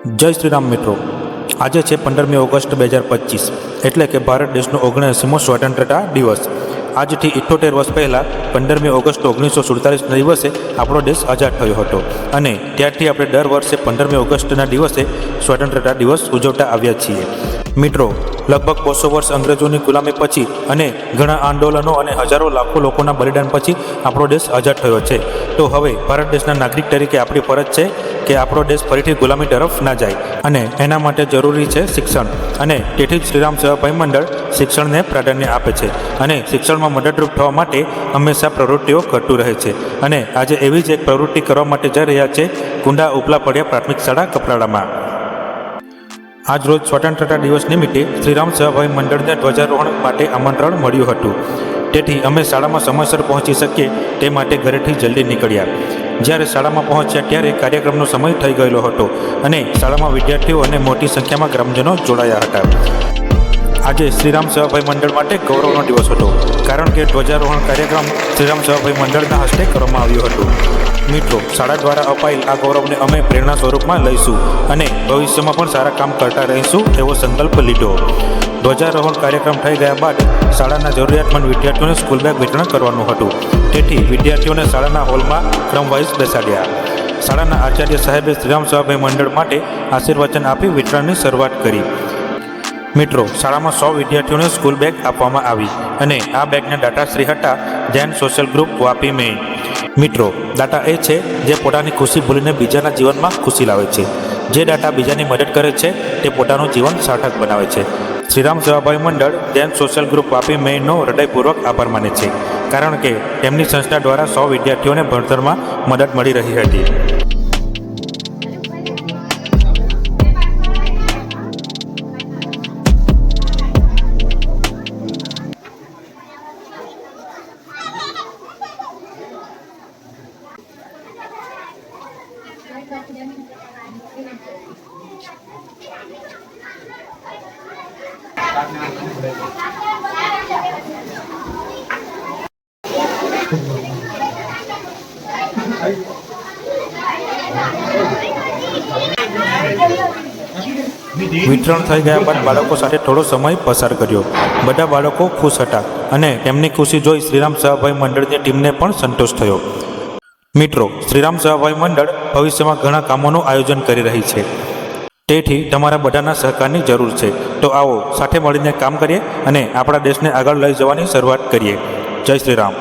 જય શ્રી રામ મિત્રો. આજે છે પંદરમી ઓગસ્ટ બે હજાર પચીસ, એટલે કે ભારત દેશનો ઓગણએંસીમો સ્વતંત્રતા દિવસ. આજથી ઇઠ્ઠોતેર વર્ષ પહેલાં પંદરમી ઓગસ્ટ ઓગણીસો સુડતાલીસના દિવસે આપણો દેશ આઝાદ થયો હતો. અને ત્યારથી આપણે દર વર્ષે પંદરમી ઓગસ્ટના દિવસે સ્વતંત્રતા દિવસ ઉજવતા આવ્યા છીએ. મિત્રો, લગભગ બસો વર્ષ અંગ્રેજોની ગુલામી પછી અને ઘણા આંદોલનો અને હજારો લાખો લોકોના બલિદાન પછી આપણો દેશ આઝાદ થયો છે. તો હવે ભારત દેશના નાગરિક તરીકે આપણી ફરજ છે કે આપણો દેશ ફરીથી ગુલામી તરફ ના જાય અને એના માટે જરૂરી છે શિક્ષણ. અને તેથી જ શ્રીરામ સેવાભાઈ મંડળ શિક્ષણને પ્રાધાન્ય આપે છે અને શિક્ષણમાં મદદરૂપ થવા માટે હંમેશા પ્રવૃત્તિઓ કરતું રહે છે. અને આજે એવી જ એક પ્રવૃત્તિ કરવા માટે જઈ રહ્યા છે કુંડા ઉપલા પડ્યા પ્રાથમિક શાળા કપરાડામાં. આજ રોજ સ્વતંત્રતા દિવસ નિમિત્તે શ્રીરામ સેવાભાઈ મંડળને ધ્વજારોહણ માટે આમંત્રણ મળ્યું હતું. તેથી અમે શાળામાં સમયસર પહોંચી શકીએ તે માટે ઘરેથી જલ્દી નીકળ્યા. જ્યારે શાળામાં પહોંચ્યા ત્યારે કાર્યક્રમનો સમય થઈ ગયેલો હતો અને શાળામાં વિદ્યાર્થીઓ અને મોટી સંખ્યામાં ગ્રામજનો જોડાયા હતા. આજે શ્રીરામ સેવાભાઈ મંડળ માટે ગૌરવનો દિવસ હતો, કારણ કે ધ્વજારોહણ કાર્યક્રમ શ્રીરામ સેવાભાઈ મંડળના હસ્તે કરવામાં આવ્યો હતો. મિત્રો, શાળા દ્વારા અપાયેલ આ ગૌરવને અમે પ્રેરણા સ્વરૂપમાં લઈશું અને ભવિષ્યમાં પણ સારા કામ કરતા રહીશું એવો સંકલ્પ લીધો. ધ્વજારોહણ કાર્યક્રમ થઈ ગયા બાદ શાળાના જરૂરિયાતમંદ વિદ્યાર્થીઓને સ્કૂલ બેગ વિતરણ કરવાનું હતું. તેથી વિદ્યાર્થીઓને શાળાના હોલમાં ક્રમવાઇઝ બેસાડ્યા. શાળાના આચાર્ય સાહેબે શ્રીરામ સેવાભાઈ મંડળ માટે આશીર્વચન આપી વિતરણની શરૂઆત કરી. મિત્રો, શાળામાં સો વિદ્યાર્થીઓને સ્કૂલ બેગ આપવામાં આવી અને આ બેગના દાતા શ્રી હતા Jain social group Vapi main મિત્રો, દાતા એ છે જે પોતાની ખુશી ભૂલીને બીજાના જીવનમાં ખુશી લાવે છે. જે ડાટા બીજાની મદદ કરે છે, તે પોતાનું જીવન સાર્થક બનાવે છે. શ્રીરામ સેવાભાઈ મંડળ જૈન સોશિયલ ગ્રુપ વાપી મેઇનનો હૃદયપૂર્વક આભાર માને છે, કારણ કે તેમની સંસ્થા દ્વારા સો વિદ્યાર્થીઓને ભણતરમાં મદદ મળી રહી હતી. વિતરણ થઈ ગયા બાદ બાળકો સાથે થોડો સમય પસાર કર્યો. બધા બાળકો ખુશ હતા અને તેમની ખુશી જોઈ શ્રીરામ સહભાઈ મંડળની ટીમને પણ સંતોષ થયો. મિત્રો, શ્રીરામ સેવાભાઈ મંડળ ભવિષ્યમાં ઘણા કામોનું આયોજન કરી રહી છે. તેથી તમારા બધાના સહકારની જરૂર છે. તો આવો, સાથે મળીને કામ કરીએ અને આપણા દેશને આગળ લઈ જવાની શરૂઆત કરીએ. જય શ્રી રામ